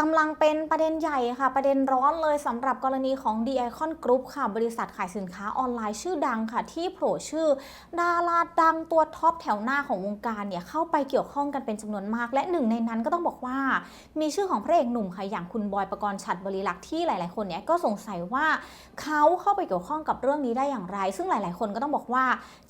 กำลังเป็นประเด็นใหญ่ค่ะ ประเด็นร้อนเลยสำหรับกรณีของ d ีไอคอนกรุ๊ปค่ะ บริษัทขายสินค้าออนไลน์ชื่อดังค่ะ ที่โผล่ชื่อ ดาราดังตัวท็อปแถวหน้าของวงการเนี่ย เข้าไปเกี่ยวข้องกันเป็นจำนวนมาก และหนึ่งในนั้นก็ต้องบอกว่า มีชื่อของพระเอกหนุ่มค่ะ อย่างคุณบอยประกรณ์ฉัดบริลักษ์ที่หลาย ๆ คนเนี่ยก็สงสัยว่าเขาเข้าไปเกี่ยวข้องกับเรื่องนี้ได้อย่างไร ซึ่งหลาย ๆ คนก็ต้องบอกว่า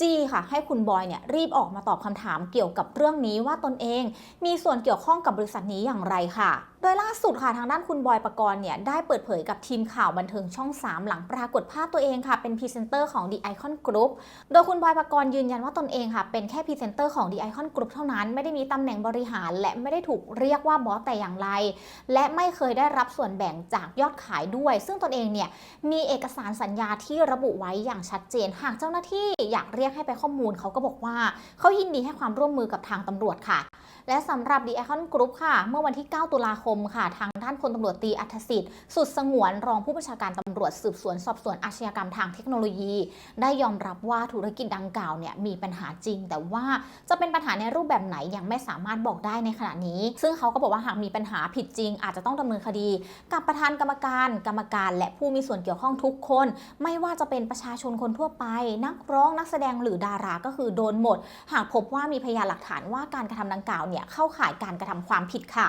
จี้ค่ะ ให้คุณบอยเนี่ยรีบออกมาตอบคำถามเกี่ยวกับเรื่องนี้ว่าตนเอง มีส่วนเกี่ยวข้องกับบริษัทนี้อย่างไรค่ะ ดยล่าสุดค่ะทางด้านคุณบอยประกรณ์เนี่ยได้เปิดเผยกับทีมข่าวบันเทิงช่อง 3 หลังปรากฏภาพตัวเองค่ะเป็นพรีเซนเตอร์ของ The Icon Group โดยคุณบอยประกรณ์ยืนยันว่าตนเองค่ะเป็นแค่พรีเซนเตอร์ของ The Icon Group เท่านั้น ไม่ได้มีตำแหน่งบริหาร และไม่ได้ถูกเรียกว่าบอสแต่อย่างไร และไม่เคยได้รับส่วนแบ่งจากยอดขายด้วย ซึ่งตนเองเนี่ยมีเอกสารสัญญาที่ระบุไว้อย่างชัดเจน หากเจ้าหน้าที่อยากเรียกให้ไปข้อมูลเขาก็บอกว่าเขายินดีให้ความร่วมมือกับทางตำรวจค่ะ และสำหรับ The Icon Group ค่ะ เมื่อวันที่ 9 ตุลาคมค่ะทางด้านพลตำรวจตีอัธสิทธิ์ สุดสงวนรองผู้บัญชาการตำรวจสืบสวนสอบสวนอาชญากรรมทางเทคโนโลยี ได้ยอมรับว่าธุรกิจดังกล่าวเนี่ยมีปัญหาจริง แต่ว่าจะเป็นปัญหาในรูปแบบไหนยังไม่สามารถบอกได้ในขณะนี้ ซึ่งเขาก็บอกว่าหากมีปัญหาผิดจริง อาจจะต้องดำเนินคดี กับประธานกรรมการ กรรมการ และผู้มีส่วนเกี่ยวข้องทุกคน ไม่ว่าจะเป็นประชาชนคนทั่วไป นักร้องนักแสดงหรือดาราก็คือโดนหมด หากพบว่ามีพยานหลักฐานว่าการกระทำดังกล่าวเนี่ยเข้าข่ายการกระทำความผิดค่ะ